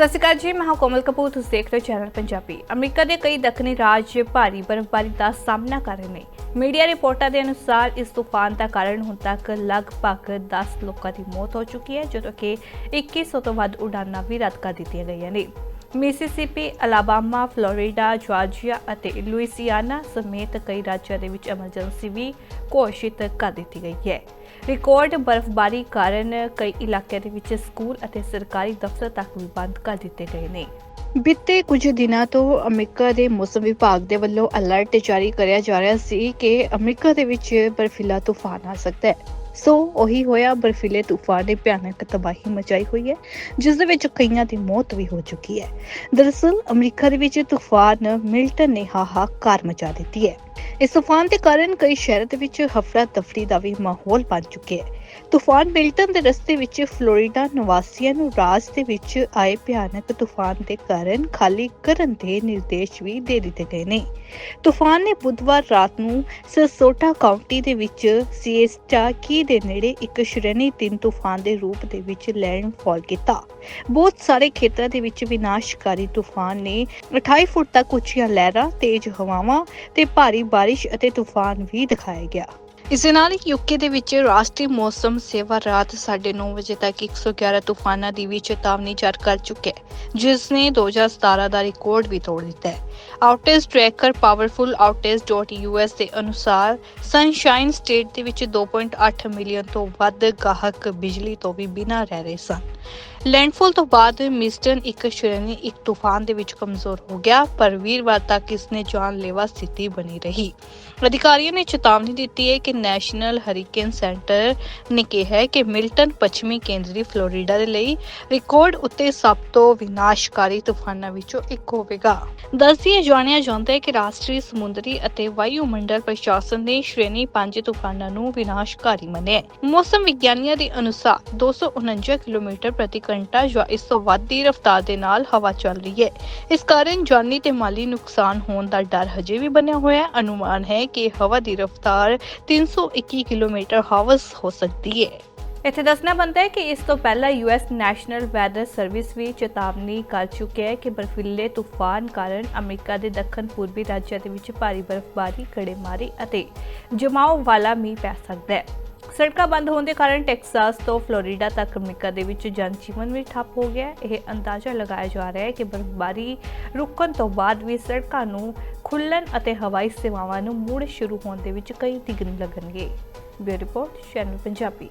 ਸਤਿ ਸ਼੍ਰੀ ਅਕਾਲ ਜੀ, ਮੈਂ ਹਾਂ ਕੋਮਲ ਕਪੂਰ, ਤੁਸੀਂ ਦੇਖ ਰਹੇ ਹੋ ਚੈਨਲ ਪੰਜਾਬੀ। ਅਮਰੀਕਾ ਦੇ ਕਈ ਦੱਖਣੀ ਰਾਜ ਭਾਰੀ ਬਰਫ਼ਬਾਰੀ ਦਾ ਸਾਹਮਣਾ ਕਰ ਰਹੇ ਨੇ। ਮੀਡੀਆ ਰਿਪੋਰਟਾਂ ਦੇ ਅਨੁਸਾਰ ਇਸ ਤੂਫਾਨ ਦਾ ਕਾਰਨ ਹੁਣ ਤੱਕ ਲਗਭਗ 10 ਲੋਕਾਂ ਦੀ ਮੌਤ ਹੋ ਚੁੱਕੀ ਹੈ, ਜਦੋਂ ਕਿ 2100 ਤੋਂ ਵੱਧ ਉਡਾਨਾਂ ਵੀ ਰੱਦ ਕਰ ਦਿੱਤੀਆਂ ਗਈਆਂ ਨੇ। ਮਿਸਿਸਿਪੀ, ਅਲਾਬਾਮਾ, ਫਲੋਰੀਡਾ, ਜਾਰਜੀਆ ਅਤੇ ਲੁਈਸਿਆਨਾ ਸਮੇਤ ਕਈ ਰਾਜਾਂ ਦੇ ਵਿੱਚ ਐਮਰਜੈਂਸੀ ਵੀ ਘੋਸ਼ਿਤ ਕਰ ਦਿੱਤੀ ਗਈ ਹੈ। ਰਿਕਾਰਡ ਬਰਫ਼ਬਾਰੀ ਕਾਰਨ ਕਈ ਇਲਾਕਿਆਂ ਦੇ ਵਿੱਚ ਸਕੂਲ ਅਤੇ ਸਰਕਾਰੀ ਦਫ਼ਤਰ ਤੱਕ ਵੀ ਬੰਦ ਕਰ ਦਿੱਤੇ ਗਏ ਨੇ। ਬੀਤੇ ਕੁਝ ਦਿਨਾਂ ਤੋਂ ਅਮਰੀਕਾ ਦੇ ਮੌਸਮ ਵਿਭਾਗ ਦੇ ਵੱਲੋਂ ਅਲਰਟ ਜਾਰੀ ਕਰਿਆ ਜਾ ਰਿਹਾ ਸੀ ਕਿ ਅਮਰੀਕਾ ਦੇ ਵਿੱਚ ਬਰਫੀਲਾ ਤੂਫਾਨ ਆ ਸਕਦਾ ਹੈ। ਸੋ ਉਹੀ ਹੋਇਆ, ਬਰਫੀਲੇ ਤੂਫਾਨ ਨੇ ਭਿਆਨਕ ਤਬਾਹੀ ਮਚਾਈ ਹੋਈ ਹੈ, ਜਿਸ ਦੇ ਵਿੱਚ ਕਈਆਂ ਦੀ ਮੌਤ ਵੀ ਹੋ ਚੁੱਕੀ ਹੈ। ਦਰਅਸਲ, ਅਮਰੀਕਾ ਦੇ ਵਿੱਚ ਤੂਫਾਨ ਮਿਲਟਨ ਨੇ ਹਾਹਾਕਾਰ ਮਚਾ ਦਿੱਤੀ ਹੈ। ਇਸ ਤੂਫਾਨ ਦੇ ਕਾਰਨ ਕਈ ਸ਼ਹਿਰਾਂ ਦੇ ਵਿੱਚ ਹਫੜਾ ਤਫੜੀ ਦਾ ਵੀ ਮਾਹੌਲ ਬਣ ਚੁੱਕਿਆ ਹੈ। ਤੂਫਾਨ ਮਿਲਟਨ ਦੇ ਰਸਤੇ ਵਿੱਚ ਫਲੋਰੀਡਾ ਨਿਵਾਸੀਆਂ ਨੂੰ ਰਾਜ ਦੇ ਵਿੱਚ ਆਏ ਭਿਆਨਕ ਤੂਫਾਨ ਦੇ ਕਾਰਨ ਖਾਲੀ ਕਰਨ ਦੇ ਨਿਰਦੇਸ਼ ਵੀ ਦੇ ਦਿੱਤੇ ਗਏ ਨੇ। ਤੂਫਾਨ ਨੇ ਬੁੱਧਵਾਰ ਰਾਤ ਨੂੰ ਸਰਸੋਟਾ ਕਾਉਂਟੀ ਦੇ ਵਿੱਚ ਸੀਏਸਟਾ ਕੀ ਦੇ ਨੇੜੇ ਇੱਕ ਸ਼੍ਰੇਣੀ 3 ਤੂਫਾਨ ਦੇ ਰੂਪ ਦੇ ਵਿੱਚ ਲੈਂਡਫਾਲ ਕੀਤਾ। ਬਹੁਤ ਸਾਰੇ ਖੇਤਰਾਂ ਦੇ ਵਿੱਚ ਵਿਨਾਸ਼ਕਾਰੀ ਤੂਫਾਨ ਨੇ 28 ਫੁੱਟ ਤੱਕ ਉੱਚੀਆਂ ਲਹਿਰਾਂ, ਤੇਜ਼ ਹਵਾਵਾਂ ਤੇ ਭਾਰੀ ਬਾਰਿਸ਼ ਅਤੇ ਤੂਫਾਨ ਵੀ ਦਿਖਾਇਆ ਗਿਆ। ਇਸੇ ਨਾਲ ਯੂਕੇ ਦੇ ਵਿੱਚ ਰਾਸ਼ਟਰੀ ਮੌਸਮ ਸੇਵਾ ਰਾਤ 9:30 ਵਜੇ ਤੱਕ 111 ਤੂਫਾਨਾਂ ਦੀ ਵੀ ਚੇਤਾਵਨੀ ਜਾਰੀ ਕਰ ਚੁੱਕਿਆ ਹੈ, ਜਿਸ ਨੇ 2017 ਦਾ ਰਿਕਾਰਡ ਵੀ ਤੋੜ ਦਿੱਤਾ ਹੈ। ਆਊਟੇਜ ਟਰੈਕਰ ਪਾਵਰਫੁਲ ਆਊਟੇਜ.ਯੂਐਸ ਦੇ ਅਨੁਸਾਰ ਸਨਸ਼ਾਈਨ ਸਟੇਟ ਦੇ ਵਿੱਚ 2.8 ਮਿਲੀਅਨ ਤੋਂ ਵੱਧ ਗਾਹਕ ਬਿਜਲੀ ਤੋਂ ਵੀ ਬਿਨਾਂ ਰਹਿ ਰਹੇ ਸਨ। ਲੈਂਡਫਾਲ ਤੋਂ ਬਾਅਦ ਮਿਸਟਨ ਇੱਕ ਸ਼੍ਰੇਣੀ, ਇੱਕ ਤੂਫਾਨ ਦੇ ਵਿੱਚ ਕਮਜ਼ੋਰ ਹੋ ਗਿਆ, ਪਰ ਵੀਰਵਾਰ ਤੱਕ ਇਸ ਨੇ ਜਾਨਲੇਵਾ ਸਥਿਤੀ ਬਣੀ ਰਹੀ। ਅਧਿਕਾਰੀਆਂ ਨੇ ਚੇਤਾਵਨੀ ਦਿੱਤੀ ਹੈ ਕਿ ਨੈਸ਼ਨਲ ਹਰੀਕੇਨ ਸੈਂਟਰ ਨੇ ਕਿਹਾ ਹੈ ਕਿ ਮਿਲਟਨ ਪੱਛਮੀ ਕੇਂਦਰੀ ਫਲੋਰੀਡਾ ਦੇ ਲਈ ਰਿਕਾਰਡ ਉੱਤੇ ਸਭ ਤੋਂ ਵਿਨਾਸ਼ਕਾਰੀ ਤੂਫਾਨਾਂ ਵਿੱਚੋਂ ਇੱਕ ਹੋਵੇਗਾ। ਦੱਸਿਆ ਜਾਣਿਆ ਜਾਂਦਾ ਹੈ ਕਿ ਰਾਸ਼ਟਰੀ ਸਮੁੰਦਰੀ ਅਤੇ ਵਾਯੂਮੰਡਲ ਪ੍ਰਸ਼ਾਸਨ ਨੇ ਸ਼੍ਰੇਣੀ 5 ਤੂਫਾਨਾਂ ਨੂੰ ਵਿਨਾਸ਼ਕਾਰੀ ਮੰਨਿਆ ਹੈ। ਮੌਸਮ ਵਿਗਿਆਨੀਆਂ ਦੇ ਅਨੁਸਾਰ 249 ਕਿਲੋਮੀਟਰ ਪ੍ਰਤੀ ਘੰਟਾ ਜਾਂ ਇਸ ਤੋਂ ਵੱਧ ਦੀ ਰਫ਼ਤਾਰ ਦੇ ਨਾਲ ਹਵਾ ਚੱਲ ਰਹੀ ਹੈ। ਇਸ ਕਾਰਨ ਜਾਨੀ ਤੇ ਮਾਲੀ ਨੁਕਸਾਨ ਹੋਣ ਦਾ ਡਰ ਹਜੇ ਵੀ ਬਣਿਆ ਹੋਇਆ ਹੈ। ਅਨੁਮਾਨ ਹੈ ਕਿ ਹਵਾ ਦੀ ਰਫ਼ਤਾਰ 321 ਕਿਲੋਮੀਟਰ ਹਾਵਸ ਹੋ ਸਕਦੀ ਹੈ। ਇੱਥੇ ਦੱਸਣਾ ਬਣਦਾ ਹੈ ਕਿ ਇਸ ਤੋਂ ਪਹਿਲਾਂ ਯੂਐਸ ਨੈਸ਼ਨਲ ਵੈਦਰ ਸਰਵਿਸ ਵੀ ਚੇਤਾਵਨੀ ਕਰ ਚੁੱਕਿਆ ਹੈ ਕਿ ਬਰਫੀਲੇ ਤੂਫਾਨ ਕਾਰਨ ਅਮਰੀਕਾ ਦੇ ਦੱਖਣ ਪੂਰਬੀ ਰਾਜਾਂ ਦੇ ਵਿੱਚ ਭਾਰੀ ਬਰਫ਼ਬਾਰੀ ਕੜੇਮਾਰੀ ਅਤੇ ਜਮਾਓ ਵਾਲਾ ਮੀਂਹ ਪੈ ਸਕਦਾ ਹੈ। ਸੜਕਾਂ ਬੰਦ ਹੋਣ ਦੇ ਕਾਰਨ ਟੈਕਸਾਸ ਤੋਂ ਫਲੋਰੀਡਾ ਤੱਕ ਅਮਰੀਕਾ ਦੇ ਵਿੱਚ ਜਨਜੀਵਨ ਵੀ ਠੱਪ ਹੋ ਗਿਆ ਇਹ ਅੰਦਾਜ਼ਾ ਲਗਾਇਆ ਜਾ ਰਿਹਾ ਹੈ ਕਿ ਬਰਫ਼ਬਾਰੀ ਰੁਕਣ ਤੋਂ ਬਾਅਦ ਵੀ ਸੜਕਾਂ ਨੂੰ ਖੁੱਲਣ ਅਤੇ ਹਵਾਈ ਸੇਵਾਵਾਂ ਨੂੰ ਮੁੜ ਸ਼ੁਰੂ ਹੋਣ ਦੇ ਵਿੱਚ ਕਈ ਦਿਨ ਲੱਗਣਗੇ। Bureau report channel Punjabi.